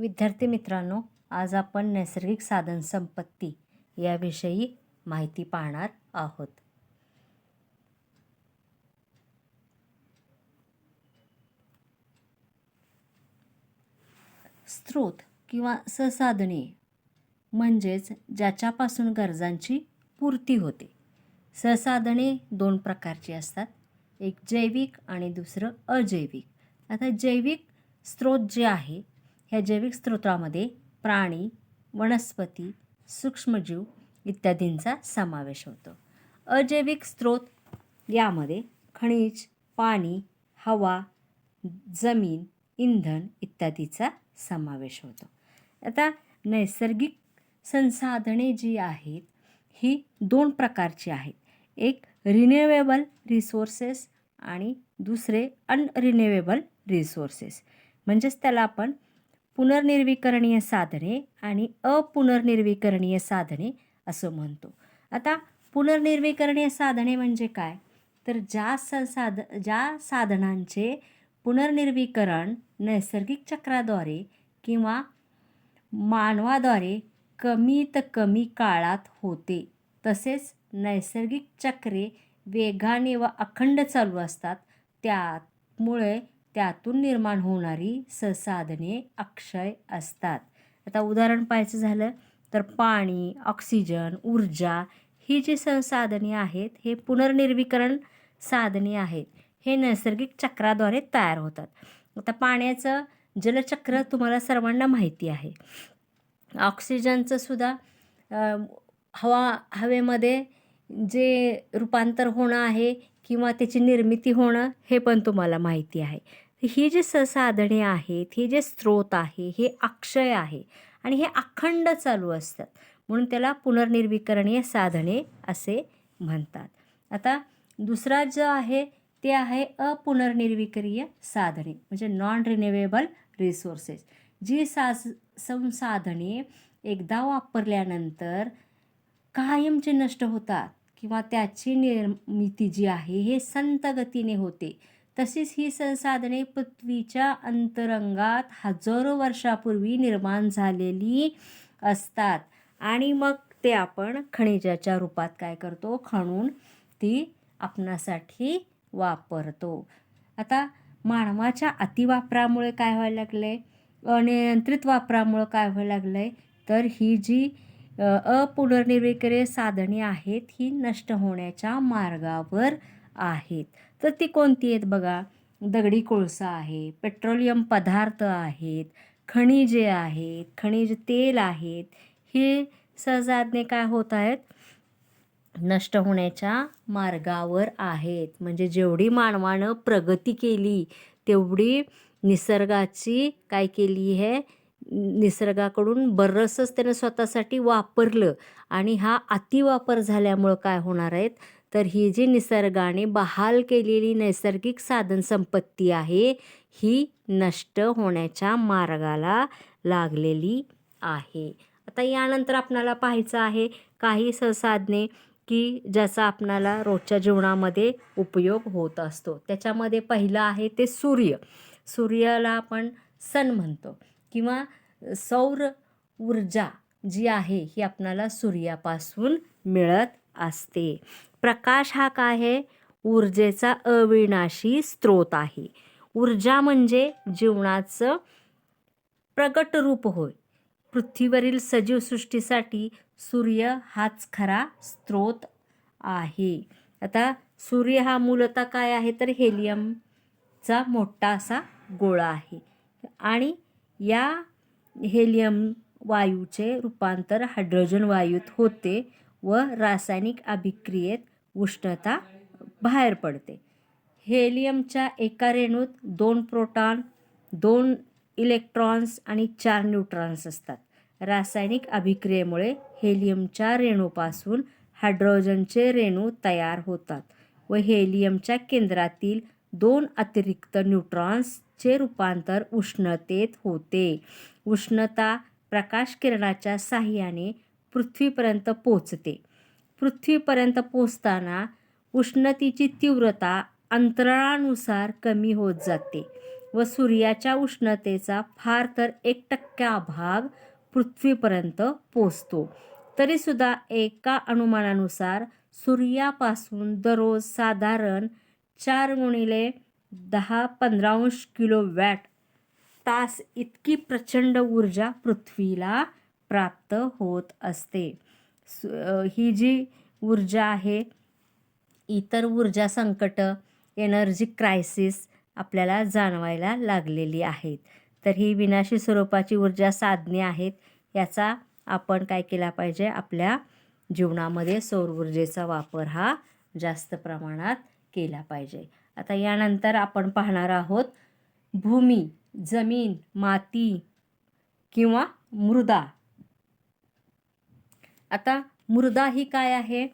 विद्यार्थी मित्रांनो आज आपण नैसर्गिक साधन संपत्ती याविषयी माहिती पाहणार आहोत. स्रोत किंवा ससाधने म्हणजेच ज्याच्यापासून गरजांची पूर्ती होते. ससाधने दोन प्रकारची असतात एक जैविक आणि दुसरं अजैविक. आता जैविक स्रोत जे आहे ह्या जैविक स्रोतामध्ये प्राणी वनस्पती सूक्ष्मजीव इत्यादींचा समावेश होतो. अजैविक स्रोत यामध्ये खनिज पाणी हवा जमीन इंधन इत्यादीचा समावेश होतो. आता नैसर्गिक संसाधने जी आहेत ही दोन प्रकारची आहेत. एक रिन्युएबल रिसोर्सेस आणि दुसरे अनरिन्युएबल रिसोर्सेस म्हणजेच त्याला आपण पुनर्निर्विकरणीय साधने आणि अपुनर्निर्विकरणीय साधने असं म्हणतो. आता पुनर्निर्विकरणीय साधने म्हणजे काय? तर ज्या संसाध ज्या साधनांचे पुनर्निर्विकरण नैसर्गिक चक्राद्वारे किंवा मानवाद्वारे कमीत कमी काळात होते तसेच नैसर्गिक चक्रे वेगाने व अखंड चालू असतात त्यामुळे त्यातून निर्माण होणारी संसाधने अक्षय असतात. आता उदाहरण पाहायचं झालं तर पाणी ऑक्सिजन ऊर्जा ही जी संसाधने आहेत हे पुनर्निर्वीकरण साधने आहेत. हे नैसर्गिक चक्राद्वारे तयार होतात. आता पाण्याचं जलचक्र तुम्हाला सर्वांना माहिती आहे. ऑक्सिजनचं सुद्धा हवा हवेमध्ये जे रूपांतर होणं आहे किंवा त्याची निर्मिती होणं हे पण तुम्हाला माहिती आहे. ही जी संसाधने आहेत हे जे स्रोत आहे हे अक्षय आहे आणि हे अखंड चालू असतात. म्हणून त्याला पुनर्निर्विकरणीय साधने असे म्हणतात. आता दुसरा जो आहे ते आहे अपुनर्निर्विकरीय साधने म्हणजे नॉन रिन्युएबल रिसोर्सेस जी सा संसाधने एकदा वापरल्यानंतर कायमचे नष्ट होतात. किंवा त्याची निर्मिती जी आहे हे संत गतीने होते. तशीच ही संसाधने पृथ्वीच्या अंतरंगात हजारो वर्षापूर्वी निर्माण झालेली असतात. आणि मग ते आपण खनिजाच्या रूपात काय करतो? खणून ती आपणासाठी वापरतो. आता मानवाच्या अतिवापरामुळे काय व्हायला लागलं आहे अनियंत्रित वापरामुळं काय व्हायला लागलं आहे तर ही जी अपुनर्निर्विकरीय साधने आहेत ही नष्ट होण्याच्या मार्गावर आहेत. तर ती कोणती आहेत बघा? दगडी कोळसा आहे पेट्रोलियम पदार्थ आहेत खनिजे आहेत खनिज तेल आहेत. हे सहसाधने काय होत आहेत? नष्ट होण्याच्या मार्गावर आहेत. म्हणजे जेवढी मानवानं प्रगती केली तेवढी निसर्गाची काय केली आहे? निसर्गाकडून बरंचसंच त्यानं स्वतःसाठी वापरलं आणि हा अतिवापर झाल्यामुळं काय होणार आहेत? तर ही जी निसर्गाने बहाल केलेली नैसर्गिक साधनसंपत्ती आहे ही नष्ट होण्याच्या मार्गाला लागलेली आहे. आता यानंतर आपणाला पाहायचं आहे काही संसाधने की ज्याचा आपणाला रोजच्या जीवनामध्ये उपयोग होत असतो. त्याच्यामध्ये पहिलं आहे ते सूर्य. सूर्याला आपण सन म्हणतो किंवा सौर ऊर्जा जी आहे ही आपणाला सूर्यापासून मिळत असते. प्रकाश हा काय आहे? ऊर्जेचा अविनाशी स्रोत आहे. ऊर्जा म्हणजे जीवनाचं प्रगट रूप होय. पृथ्वीवरील सजीव सृष्टीसाठी सूर्य हाच खरा स्रोत आहे. आता सूर्य हा मूलतः काय आहे? तर हेलियमचा मोठा असा गोळा आहे. आणि या हेलियम वायूचे रूपांतर हायड्रोजन वायूत होते व रासायनिक अभिक्रियेत उष्णता बाहेर पडते. हेलियमच्या एका रेणूत दोन प्रोटॉन दोन इलेक्ट्रॉन्स आणि चार न्यूट्रॉन्स असतात. रासायनिक अभिक्रियेमुळे हेलियमच्या रेणूपासून हायड्रोजनचे रेणू तयार होतात व हेलियमच्या केंद्रातील दोन अतिरिक्त न्यूट्रॉन्सचे रूपांतर उष्णतेत होते. उष्णता प्रकाश किरणाच्या साह्याने पृथ्वीपर्यंत पोचते पृथ्वीपर्यंत पोचताना उष्णतेची तीव्रता अंतराळानुसार कमी होत जाते व सूर्याच्या उष्णतेचा फार तर एक टक्का भाग पृथ्वीपर्यंत पोचतो तरीसुद्धा एका अनुमानानुसार सूर्यापासून दररोज साधारण चार गुणिले दहा पंधरा अंश किलो वॅट तास इतकी प्रचंड ऊर्जा पृथ्वीला प्राप्त होत असते. सु- ही जी ऊर्जा आहे इतर ऊर्जा संकट एनर्जी क्रायसिस आपल्याला जाणवायला लागलेली आहेत. तर ही विनाशी स्वरूपाची ऊर्जा साधने आहेत. याचा आपण काय केला पाहिजे? आपल्या जीवनामध्ये सौर ऊर्जेचा वापर हा जास्त प्रमाणात केला पाहिजे. आता यानंतर आपण पाहणार आहोत भूमी. जमीन माती किंवा मृदा. आता मृदा ही काय आहे?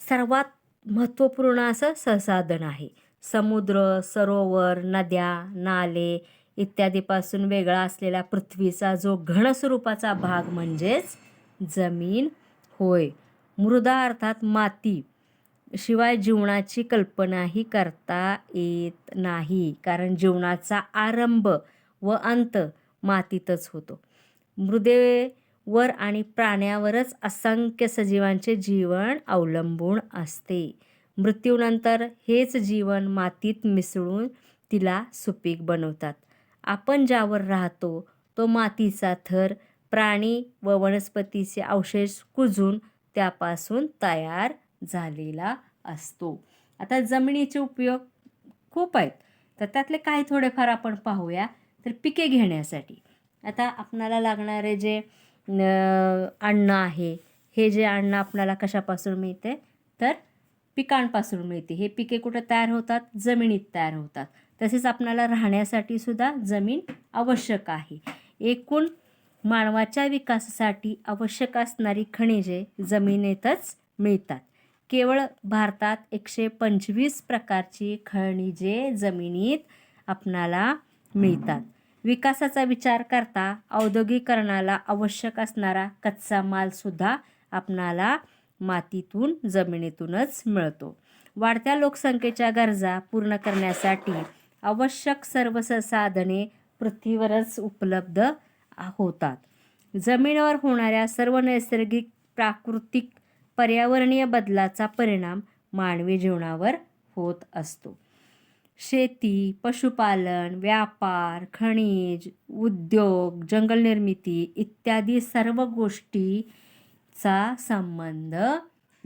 सर्वात महत्त्वपूर्ण असं संसाधन आहे. समुद्र सरोवर नद्या नाले इत्यादीपासून वेगळा असलेला पृथ्वीचा जो घनस्वरूपाचा भाग म्हणजेच जमीन होय. मृदा अर्थात माती. शिवाय जीवनाची कल्पनाही करता येत नाही. कारण जीवनाचा आरंभ व अंत मातीतच होतो. मृदेवर आणि प्राण्यावरच असंख्य सजीवांचे जीवन अवलंबून असते. मृत्यूनंतर हेच जीवन मातीत मिसळून तिला सुपीक बनवतात. आपण ज्यावर राहतो तो मातीचा थर प्राणी व वनस्पतीचे अवशेष कुजून त्यापासून तयार झालेला असतो. आता जमिनीचे उपयोग खूप आहेत. तर त्यातले काही थोडेफार आपण पाहूया. तर पिके घेण्यासाठी. आता आपणाला लागणारे जे अन्न आहे हे जे अन्न आपणाला कशापासून मिळते? तर पिकांपासून मिळते. हे पिके कुठं तयार होतात? जमिनीत तयार होतात. तसेच आपणाला राहण्यासाठी सुद्धा जमीन आवश्यक आहे. एकूण मानवाच्या विकासासाठी आवश्यक असणारी खनिजे जमिनीतच मिळतात. केवळ भारतात एकशे पंचवीस प्रकारची खनिजे जमिनीत आपणाला मिळतात. विकासाचा विचार करता औद्योगिकरणाला आवश्यक असणारा कच्चा मालसुद्धा आपणाला मातीतून जमिनीतूनच मिळतो. वाढत्या लोकसंख्येच्या गरजा पूर्ण करण्यासाठी आवश्यक सर्व संसाधने पृथ्वीवरच उपलब्ध होतात. जमिनीवर होणाऱ्या सर्व नैसर्गिक प्राकृतिक पर्यावरणीय बदलाचा परिणाम मानवी जीवनावर होत असतो. शेती पशुपालन व्यापार खनिज उद्योग जंगलनिर्मिती इत्यादी सर्व गोष्टीचा संबंध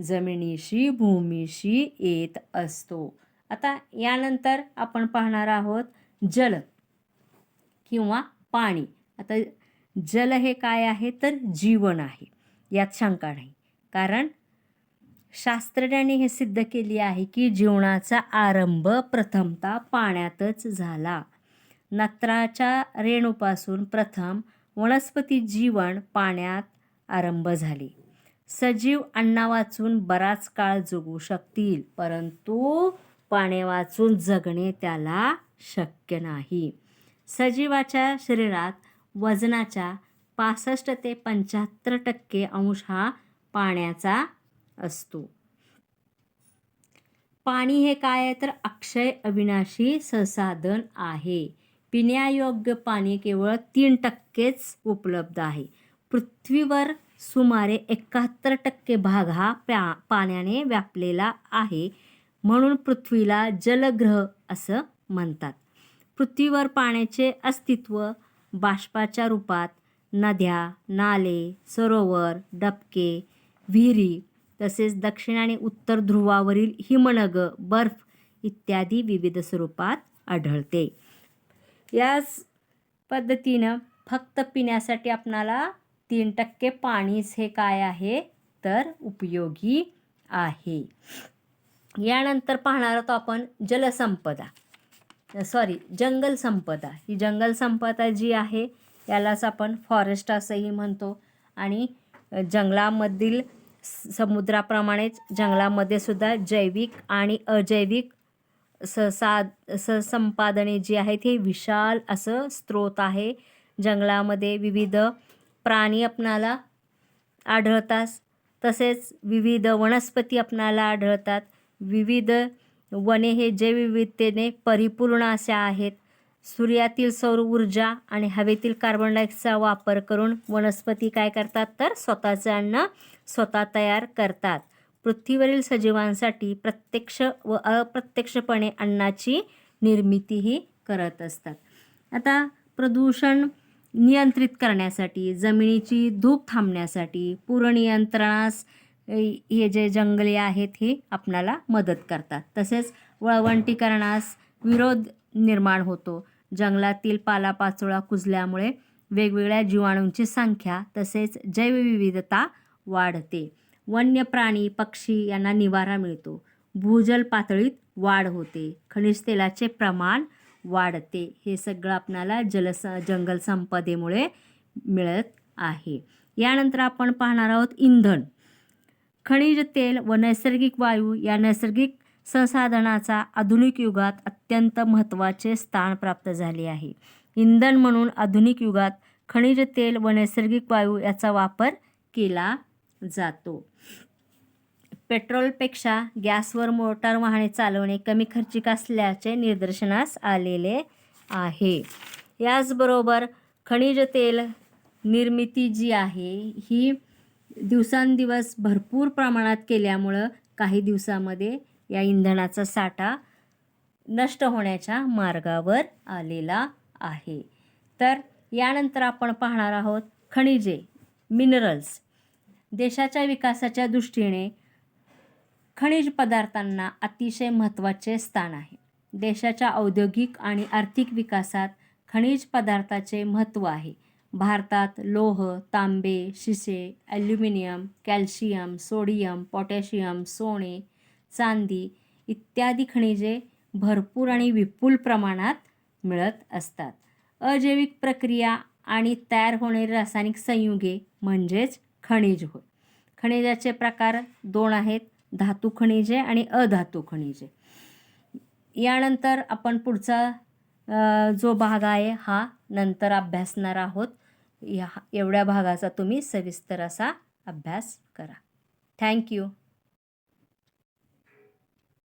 जमिनीशी भूमीशी येत असतो. आता यानंतर आपण पाहणार आहोत जल किंवा पाणी. आता जल हे काय आहे? तर जीवन आहे. यात शंका नाही. कारण शास्त्रज्ञांनी हे सिद्ध केले आहे की जीवनाचा आरंभ प्रथमता पाण्यातच झाला. नत्राच्या रेणूपासून प्रथम वनस्पती जीवन पाण्यात आरंभ झाले. सजीव अन्ना वाचून बराच काळ जगू शकतील परंतु पाणी वाचून जगणे त्याला शक्य नाही. सजीवाच्या शरीरात वजनाच्या पासष्ट ते पंच्याहत्तर टक्के अंश हा पाण्याचा असतो. पाणी हे काय आहे? तर अक्षय अविनाशी संसाधन आहे. पिण्यायोग्य पाणी केवळ तीन टक्केच उपलब्ध आहे. पृथ्वीवर सुमारे एकाहत्तर टक्के भाग हा प्या पाण्याने व्यापलेला आहे म्हणून पृथ्वीला जलग्रह असं म्हणतात. पृथ्वीवर पाण्याचे अस्तित्व बाष्पाच्या रूपात नद्या नाले सरोवर डबके विहिरी तसेच दक्षिण आणि उत्तर ध्रुवावरील हिमनग बर्फ इत्यादी विविध स्वरूपात आढळते. याच पद्धतीनं फक्त पिण्यासाठी आपणाला तीन टक्के पाणीच हे काय आहे? तर उपयोगी आहे. यानंतर पाहणार आहोत आपण जलसंपदा. सॉरी जंगल संपदा. ही जंगल संपदा जी आहे यालाच आपण फॉरेस्ट असंही म्हणतो. आणि जंगलामधील समुद्राप्रमाणेच जंगलामध्ये सुद्धा जैविक आणि अजैविक ससा ससंपादने जी आहेत हे विशाल असं स्रोत आहे. जंगलामध्ये विविध प्राणी आपणाला आढळतात. तसेच विविध वनस्पती आपणाला आढळतात. विविध वने हे जैवविविधतेने परिपूर्ण अशा आहेत. सूर्यातील सौर ऊर्जा आणि हवेतील कार्बन डायऑक्साईडचा वापर करून वनस्पती काय करतात? तर स्वतःचे अन्न स्वतः तयार करतात. पृथ्वीवरील सजीवांसाठी प्रत्यक्ष व अप्रत्यक्षपणे अन्नाची निर्मितीही करत असतात. आता प्रदूषण नियंत्रित करण्यासाठी जमिनीची धूप थांबण्यासाठी पूरनियंत्रणास हे जे जंगले आहेत हे आपणाला मदत करतात. तसेच वळवंटीकरणास विरोध निर्माण होतो. जंगलातील पालापाचोळा कुजल्यामुळे वेगवेगळ्या जीवाणूंची संख्या तसेच जैवविविधता वाढते. वन्य प्राणी पक्षी यांना निवारा मिळतो. भूजल पातळीत वाढ होते. खनिज तेलाचे प्रमाण वाढते. हे सगळं आपणाला जलस जंगल संपदेमुळे मिळत आहे. यानंतर आपण पाहणार आहोत इंधन. खनिज तेल व नैसर्गिक वायू या नैसर्गिक संसाधनाचा आधुनिक युगात अत्यंत महत्त्वाचे स्थान प्राप्त झाले आहे. इंधन म्हणून आधुनिक युगात खनिज तेल व नैसर्गिक वायू याचा वापर केला जातो. पेट्रोलपेक्षा गॅसवर मोटार वाहने चालवणे कमी खर्चिक असल्याचे निदर्शनास आलेले आहे. याचबरोबर खनिज तेल निर्मिती जी आहे ही दिवसांदिवस भरपूर प्रमाणात केल्यामुळं काही दिवसामध्ये या इंधनाचा साठा नष्ट होण्याच्या मार्गावर आलेला आहे. तर यानंतर आपण पाहणार आहोत खनिजे मिनरल्स देशाच्या विकासाच्या दृष्टीने खनिज पदार्थांना अतिशय महत्त्वाचे स्थान आहे. देशाच्या औद्योगिक आणि आर्थिक विकासात खनिज पदार्थाचे महत्त्व आहे. भारतात लोह तांबे शिसे ॲल्युमिनियम कॅल्शियम सोडियम पोटॅशियम सोने चांदी इत्यादी खनिजे भरपूर आणि विपुल प्रमाणात मिळत असतात. अजैविक प्रक्रिया आणि तयार होणारी रासायनिक संयुगे म्हणजेच खनिज होय. खनिजाचे प्रकार दोन आहेत धातू खनिजे आणि अधातू खनिजे. यानंतर आपण पुढचा जो भाग आहे हा नंतर अभ्यासणार आहोत. या एवढ्या भागाचा तुम्ही सविस्तर असा अभ्यास करा. थँक्यू.